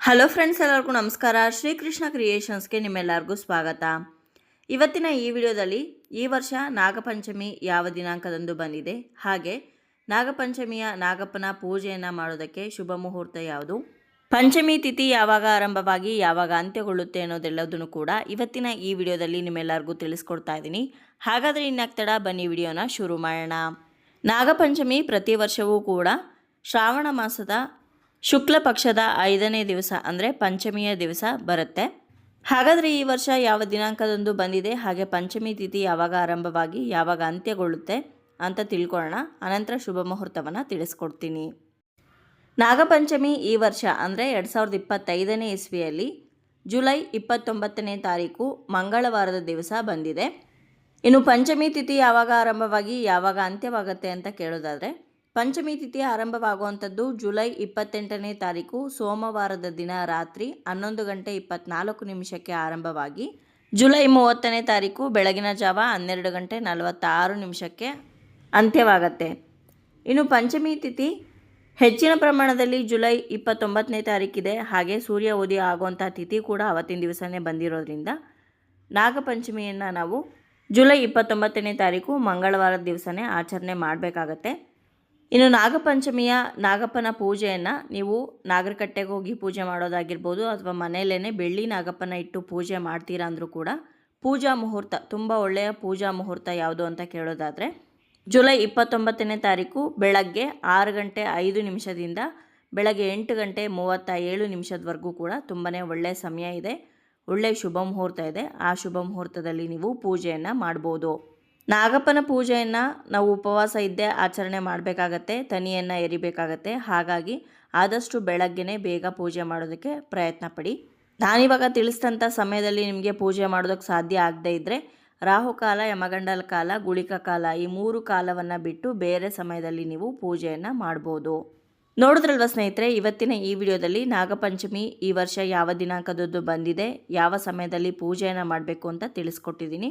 Hello friends ಎಲ್ಲರಿಗೂ ನಮಸ್ಕಾರ. ಶ್ರೀಕೃಷ್ಣ ಕ್ರಿಯೇಷನ್ಸ್ಗೆ ನಿಮ್ಮೆಲ್ಲರಿಗೂ ಸ್ವಾಗತ. ಇವತ್ತಿನ ಈ ವಿಡಿಯೋದಲ್ಲಿ ಈ ವರ್ಷ ನಾಗಪಂಚಮಿ ಯಾವ ದಿನಾಂಕದಂದು ಬಂದಿದೆ? ಹಾಗೆ ನಾಗಪಂಚಮಿಯ ನಾಗಪ್ಪನ ಪೂಜೆಯನ್ನು ಮಾಡೋದಕ್ಕೆ ಶುಭ ಮುಹೂರ್ತ ಯಾವುದು? ಪಂಚಮಿ ತಿಥಿ ಯಾವಾಗ ಆರಂಭವಾಗಿ ಯಾವಾಗ ಅಂತ್ಯಗೊಳ್ಳುತ್ತೆ ಅನ್ನೋದೆಲ್ಲದನ್ನು ಕೂಡ ಇವತ್ತಿನ ಈ ವಿಡಿಯೋದಲ್ಲಿ ನಿಮ್ಮೆಲ್ಲರಿಗೂ ತಿಳಿಸ್ಕೊಡ್ತಾ ಇದ್ದೀನಿ. ಹಾಗಾದರೆ ಇನ್ನಾಗ್ತಡ ಬನ್ನಿ ವಿಡಿಯೋನ ಶುರು ಮಾಡೋಣ. ನಾಗಪಂಚಮಿ ಪ್ರತಿ ವರ್ಷವೂ ಕೂಡ ಶ್ರಾವಣ ಮಾಸದ ಶುಕ್ಲ ಪಕ್ಷದ ಐದನೇ ದಿವಸ ಅಂದರೆ ಪಂಚಮಿಯ ದಿವಸ ಬರುತ್ತೆ. ಹಾಗಾದರೆ ಈ ವರ್ಷ ಯಾವ ದಿನಾಂಕದಂದು ಬಂದಿದೆ? ಹಾಗೆ ಪಂಚಮಿ ತಿಥಿ ಯಾವಾಗ ಆರಂಭವಾಗಿ, ಯಾವಾಗ ಅಂತ್ಯಗೊಳ್ಳುತ್ತೆ ಅಂತ ತಿಳ್ಕೊಳ್ಳೋಣ. ಅನಂತರ ಶುಭ ಮುಹೂರ್ತವನ್ನು ತಿಳಿಸ್ಕೊಡ್ತೀನಿ. ನಾಗಪಂಚಮಿ ಈ ವರ್ಷ ಅಂದರೆ ಎರಡು ಸಾವಿರದ ಇಪ್ಪತ್ತೈದನೇ ಇಸ್ವಿಯಲ್ಲಿ ಜುಲೈ ಇಪ್ಪತ್ತೊಂಬತ್ತನೇ ತಾರೀಕು ಮಂಗಳವಾರದ ದಿವಸ ಬಂದಿದೆ. ಇನ್ನು ಪಂಚಮಿ ತಿಥಿ ಯಾವಾಗ ಆರಂಭವಾಗಿ, ಯಾವಾಗ ಅಂತ್ಯವಾಗುತ್ತೆ ಅಂತ ಕೇಳೋದಾದರೆ ಪಂಚಮಿ ತಿಥಿ ಆರಂಭವಾಗುವಂಥದ್ದು ಜುಲೈ ಇಪ್ಪತ್ತೆಂಟನೇ ತಾರೀಕು, ಸೋಮವಾರದ ದಿನ ರಾತ್ರಿ ಹನ್ನೊಂದು ಗಂಟೆ ಇಪ್ಪತ್ನಾಲ್ಕು ನಿಮಿಷಕ್ಕೆ ಆರಂಭವಾಗಿ ಜುಲೈ ಮೂವತ್ತನೇ ತಾರೀಕು ಬೆಳಗಿನ ಜಾವ ಹನ್ನೆರಡು ಗಂಟೆ ನಲವತ್ತಾರು ನಿಮಿಷಕ್ಕೆ ಅಂತ್ಯವಾಗತ್ತೆ. ಇನ್ನು ಪಂಚಮಿ ತಿಥಿ ಹೆಚ್ಚಿನ ಪ್ರಮಾಣದಲ್ಲಿ ಜುಲೈ ಇಪ್ಪತ್ತೊಂಬತ್ತನೇ ತಾರೀಕಿದೆ. ಹಾಗೆ ಸೂರ್ಯ ಉದಯ ಆಗುವಂಥ ತಿಥಿ ಕೂಡ ಅವತ್ತಿನ ದಿವಸನೇ ಬಂದಿರೋದ್ರಿಂದ ನಾಗಪಂಚಮಿಯನ್ನು ನಾವು ಜುಲೈ ಇಪ್ಪತ್ತೊಂಬತ್ತನೇ ತಾರೀಕು ಮಂಗಳವಾರದ ದಿವಸನೇ ಆಚರಣೆ ಮಾಡಬೇಕಾಗತ್ತೆ. ಇನ್ನು ನಾಗಪಂಚಮಿಯ ನಾಗಪ್ಪನ ಪೂಜೆಯನ್ನು ನೀವು ನಾಗರಕಟ್ಟೆಗೆ ಹೋಗಿ ಪೂಜೆ ಮಾಡೋದಾಗಿರ್ಬೋದು ಅಥವಾ ಮನೆಯಲ್ಲೇ ಬೆಳ್ಳಿ ನಾಗಪ್ಪನ ಇಟ್ಟು ಪೂಜೆ ಮಾಡ್ತೀರಾ ಅಂದರೂ ಕೂಡ ಪೂಜಾ ಮುಹೂರ್ತ, ತುಂಬ ಒಳ್ಳೆಯ ಪೂಜಾ ಮುಹೂರ್ತ ಯಾವುದು ಅಂತ ಕೇಳೋದಾದರೆ ಜುಲೈ ಇಪ್ಪತ್ತೊಂಬತ್ತನೇ ತಾರೀಕು ಬೆಳಗ್ಗೆ ಆರು ಗಂಟೆ ಐದು ನಿಮಿಷದಿಂದ ಬೆಳಗ್ಗೆ ಎಂಟು ಗಂಟೆ ಮೂವತ್ತ ಏಳು ನಿಮಿಷದವರೆಗೂ ಕೂಡ ತುಂಬಾ ಒಳ್ಳೆಯ ಸಮಯ ಇದೆ. ಒಳ್ಳೆಯ ಶುಭ ಮುಹೂರ್ತ ಇದೆ. ಆ ಶುಭ ಮುಹೂರ್ತದಲ್ಲಿ ನೀವು ಪೂಜೆಯನ್ನು ಮಾಡ್ಬೋದು. ನಾಗಪ್ಪನ ಪೂಜೆಯನ್ನು ನಾವು ಉಪವಾಸ ಇದ್ದೇ ಆಚರಣೆ ಮಾಡಬೇಕಾಗತ್ತೆ, ತನಿಯನ್ನು ಎರಿಬೇಕಾಗತ್ತೆ. ಹಾಗಾಗಿ ಆದಷ್ಟು ಬೆಳಗ್ಗೆನೇ ಬೇಗ ಪೂಜೆ ಮಾಡೋದಕ್ಕೆ ಪ್ರಯತ್ನ ಪಡಿ. ನಾನಿವಾಗ ತಿಳಿಸಿದಂಥ ಸಮಯದಲ್ಲಿ ನಿಮಗೆ ಪೂಜೆ ಮಾಡೋದಕ್ಕೆ ಸಾಧ್ಯ ಆಗದೇ ಇದ್ದರೆ ರಾಹುಕಾಲ ಯಮಗಂಡಲ ಕಾಲ, ಗುಳಿಕ ಕಾಲ ಈ ಮೂರು ಕಾಲವನ್ನು ಬಿಟ್ಟು ಬೇರೆ ಸಮಯದಲ್ಲಿ ನೀವು ಪೂಜೆಯನ್ನು ಮಾಡ್ಬೋದು. ನೋಡಿದ್ರಲ್ವ ಸ್ನೇಹಿತರೆ, ಇವತ್ತಿನ ಈ ವಿಡಿಯೋದಲ್ಲಿ ನಾಗಪಂಚಮಿ ಈ ವರ್ಷ ಯಾವ ದಿನಾಂಕದದ್ದು ಬಂದಿದೆ, ಯಾವ ಸಮಯದಲ್ಲಿ ಪೂಜೆಯನ್ನು ಮಾಡಬೇಕು ಅಂತ ತಿಳಿಸ್ಕೊಟ್ಟಿದ್ದೀನಿ.